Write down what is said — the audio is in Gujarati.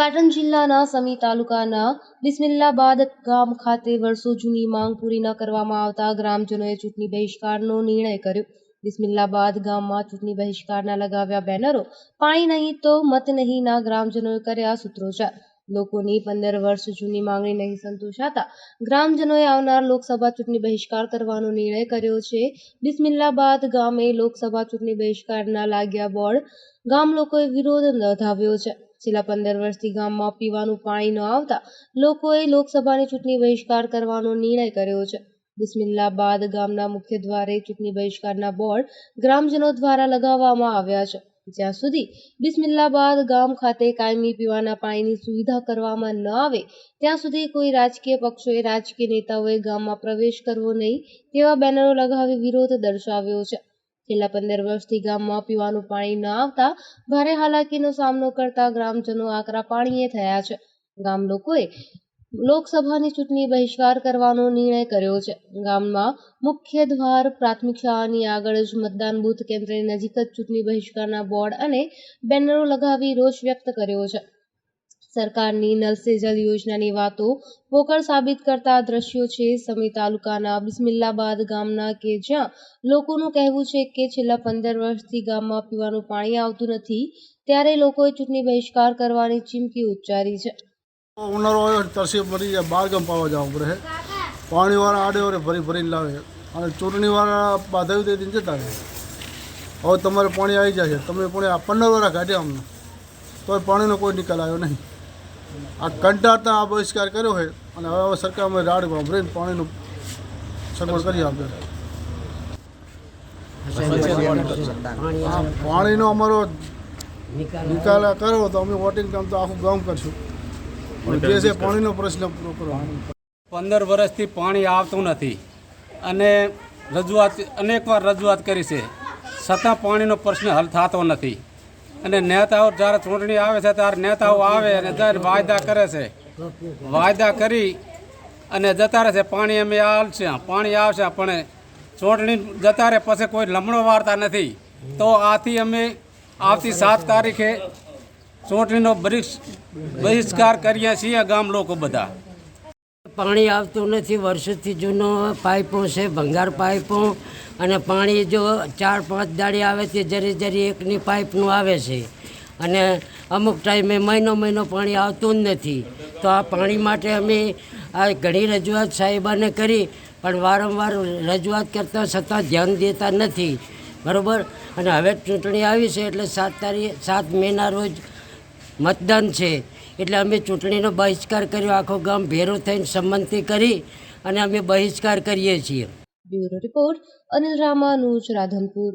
પાટણ જિલ્લાના સમી તાલુકાના બિસ્મિલ્લાબાદ ગામ ખાતે વર્ષો જૂની માંગ પૂરી ન કરવામાં આવતા ગ્રામજનોએ ચૂંટણી બહિષ્કારનો નિર્ણય કર્યો. બિસ્મિલ્લાબાદ ગામમાં ચૂંટણી બહિષ્કારના લગાવ્યા બેનરો, પાણી નહીં તો મત નહીંના ગ્રામજનોએ કર્યા સૂત્રોચ્ચાર. લોકોની પંદર વર્ષ જૂની માંગણી નહીં સંતોષાતા ગ્રામજનોએ આવનાર લોકસભા ચૂંટણી બહિષ્કાર કરવાનો નિર્ણય કર્યો છે. બિસ્મિલ્લાબાદ ગામે લોકસભા ચૂંટણી બહિષ્કારના લાગ્યા બોર્ડ ગામ લોકોએ વિરોધ નોંધાવ્યો છે. છેલ્લા પંદર વર્ષથી ગામમાં પીવાનું પાણી ન આવતા લોકોએ લોકસભાની ચૂંટણી બહિષ્કાર કરવાનો નિર્ણય કર્યો છે. બિસ્મિલ્લાબાદ ગામના મુખ્ય દ્વારે ચૂંટણી બહિષ્કારના બોર્ડ ગ્રામજનો દ્વારા લગાવવામાં આવ્યા છે. જ્યાં સુધી બિસ્મિલ્લાબાદ ગામ ખાતે કાયમી પીવાના પાણીની સુવિધા કરવામાં ન આવે, ત્યાં સુધી કોઈ રાજકીય પક્ષોએ રાજકીય નેતાઓએ ગામમાં પ્રવેશ કરવો નહીં તેવા બેનરો લગાવી વિરોધ દર્શાવ્યો છે. છેલ્લા પંદર વર્ષથી ગામમાં પીવાનું પાણી ન આવતા ભારે હાલાકીનો સામનો કરતા ગ્રામજનો આકરા પાણીએ થયા છે. ગામ લોકોએ લોકસભાની ચૂંટણી બહિષ્કાર કરવાનો નિર્ણય કર્યો છે. ગામમાં મુખ્ય દ્વાર, પ્રાથમિક શાળાની આગળ જ મતદાન બૂથ કેન્દ્રની નજીક જ ચૂંટણી બહિષ્કારના બોર્ડ અને બેનરો લગાવી રોષ વ્યક્ત કર્યો છે. સરકારની નલ જલ યોજનાની વાતો પોકળ સાબિત કરતા દ્રશ્યો છે. સમી તાલુકાના બિસ્મિલ્લાબાદ ગામના કે જ્યાં લોકોનું કહેવું છે કે છેલ્લા પંદર વર્ષથી ગામમાં પીવાનું પાણી આવતું નથી, ત્યારે લોકોએ ચૂંટણી બહિષ્કાર કરવાની ચીમકી ઉચ્ચારી છે. ઉનાળો તરસી ભરી જાય, બહાર ગામ પાણીવાળા આડે ઓરે ભરી ભરીને લાવે. અને ચૂંટણીવાળા બાધાવી દઈ દિન જતા રહે. હવે તમારે પાણી આવી જાય છે. તમે પણ પંદર વર્ષ કાઢ્યા અમને. તો પાણીનો કોઈ નિકાલ આવ્યો નહીં. આ કંટાળતા આ બહિષ્કાર કર્યો છે અને હવે સરકાર અમે રાડ વાપરીને પાણીનું સગવડ કરી આપે. પાણીનો અમારો નિકાલ કરો તો અમે વોટિંગ કામ તો આખું ગામ કરશું. પણ જે છે, પાણીનો પ્રશ્ન પૂરો કરવાનો પંદર વર્ષથી પાણી આવતું નથી. અને રજૂઆત, અનેકવાર રજૂઆત કરી છે. છતાં પાણીનો પ્રશ્ન હલ થતો નથી. અને નેતાઓ જ્યારે ચૂંટણી આવે છે ત્યારે નેતાઓ આવે અને જ્યારે વાયદા કરે છે. વાયદા કરી અને જતા રહે છે, પાણી અમે આવશે પાણી આવશે, પણ ચૂંટણી જતા રહે પછી કોઈ લમણો વાળતા નથી. તો આથી અમે આવતી સાત તારીખે ચૂંટણીનો બહિષ్- બહિષ્કાર કરીએ છીએ ગામ લોકો બધા. પાણી આવતું નથી, વર્ષોથી જૂનો પાઇપો છે, ભંગાર પાઇપો. અને પાણી જો ચાર, પાંચ દાડી આવે તે જરી જરી એકની પાઇપનું આવે છે. અને અમુક ટાઈમે મહિનો મહિનો પાણી આવતું જ નથી. તો આ પાણી માટે અમે આ ઘણી રજૂઆત સાહેબાને કરી, પણ વારંવાર રજૂઆત કરતાં છતાં ધ્યાન દેતા નથી. બરાબર? અને હવે ચૂંટણી આવી છે એટલે સાત તારીખ, સાત મેના રોજ મતદાન છે. એટલે અમે ચૂંટણીનો બહિષ્કાર કર્યો, આખો ગામ ભેરો થઈને સંમતિ કરી અને અમે બહિષ્કાર કરીએ છીએ. Bureau report Anil Ramanuj, Radhanpur.